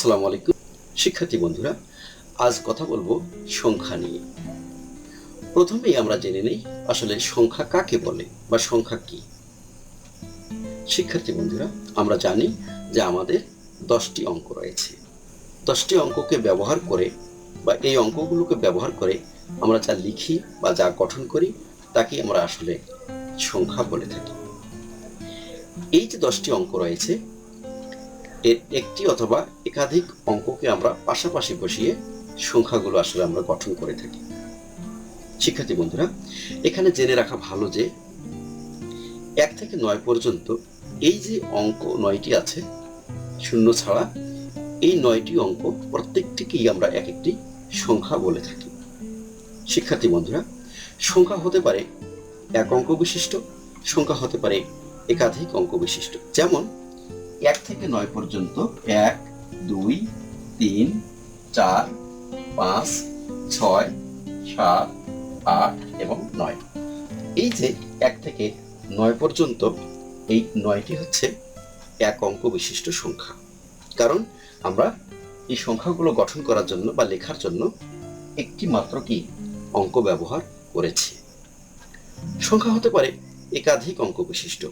আসসালামু আলাইকুম। শিক্ষার্থী বন্ধুরা, আজ কথা বলব সংখ্যা নিয়ে। প্রথমেই আমরা জেনে নেই আসলে সংখ্যা কাকে বলে বা সংখ্যা কি। শিক্ষার্থী বন্ধুরা, আমরা জানি যে আমাদের দশটি অঙ্ক রয়েছে। দশটি অঙ্ককে ব্যবহার করে বা এই অঙ্কগুলোকে ব্যবহার করে আমরা যা লিখি বা যা গঠন করি তাকে আমরা আসলে সংখ্যা বলে থাকি। এই যে দশটি অঙ্ক রয়েছে এর একটি অথবা একাধিক অঙ্ককে আমরা পাশাপাশি বসিয়ে সংখ্যাগুলো আসলে আমরা গঠন করে থাকি। শিক্ষার্থী বন্ধুরা, এখানে জেনে রাখা ভালো যে এক থেকে নয় পর্যন্ত এই যে অঙ্ক নয়টি আছে, শূন্য ছাড়া এই নয়টি অঙ্ক প্রত্যেকটিকেই আমরা এক একটি সংখ্যা বলে থাকি। শিক্ষার্থী বন্ধুরা, সংখ্যা হতে পারে এক অঙ্ক বিশিষ্ট, সংখ্যা হতে পারে একাধিক অঙ্ক বিশিষ্ট। যেমন এক থেকে নয় পর্যন্ত এক, দুই, তিন, চার, পাঁচ, ছয়, সাত, আট এবং নয়। এই যে এক থেকে নয় পর্যন্ত, এই নয়টি হচ্ছে এক অঙ্ক বিশিষ্ট সংখ্যা। কারণ আমরা এই সংখ্যাগুলো গঠন করার জন্য বা লেখার জন্য একটি মাত্র কি অঙ্ক ব্যবহার করেছি। সংখ্যা হতে পারে একাধিক অঙ্ক বিশিষ্ট।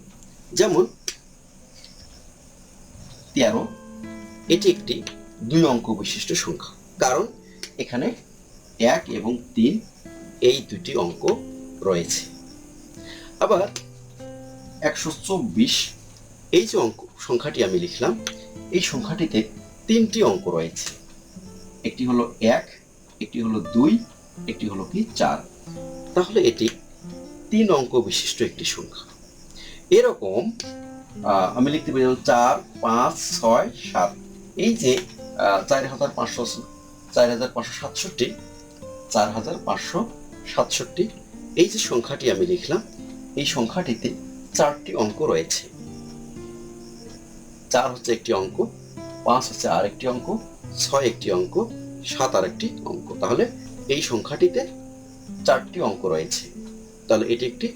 যেমন তেরো, এটি একটি দুই অঙ্ক বিশিষ্ট সংখ্যা। কারণ এখানে এক এবং তিন এই দুটি অঙ্ক রয়েছে। আবার একশো চব্বিশ, এই যে অঙ্ক, সংখ্যাটি আমি লিখলাম, এই সংখ্যাটিতে তিনটি অঙ্ক রয়েছে। একটি হলো এক, একটি হলো দুই, একটি হলো কি চার। তাহলে এটি তিন অঙ্ক বিশিষ্ট একটি সংখ্যা। এরকম আমি লিখতে পারি চার, পাঁচ, ছয়, সাত। এই যে চার হাজার পাঁচশো চার হাজার পাঁচশো সাতষট্টি, চার হাজার পাঁচশো সাতষট্টি, এই যে সংখ্যাটি আমি লিখলাম, এই সংখ্যাটিতে চারটি অঙ্ক রয়েছে। চার হচ্ছে একটি অঙ্ক, পাঁচ হচ্ছে আরেকটি অঙ্ক, ছয় একটি অঙ্ক, সাত আরেকটি অঙ্ক। তাহলে এই সংখ্যাটিতে চারটি অঙ্ক রয়েছে। তাহলে এটি একটি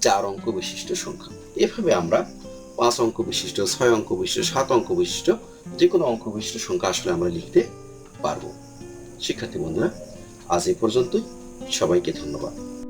চার অঙ্ক বিশিষ্ট সংখ্যা। এভাবে আমরা পাঁচ অঙ্ক বিশিষ্ট, ছয় অঙ্ক বিশিষ্ট, সাত অঙ্ক বিশিষ্ট, যে কোনো অঙ্ক বিশিষ্ট সংখ্যা আসলে আমরা লিখতে পারব। শিক্ষার্থী বন্ধুরা, আজ এই পর্যন্তই। সবাইকে ধন্যবাদ।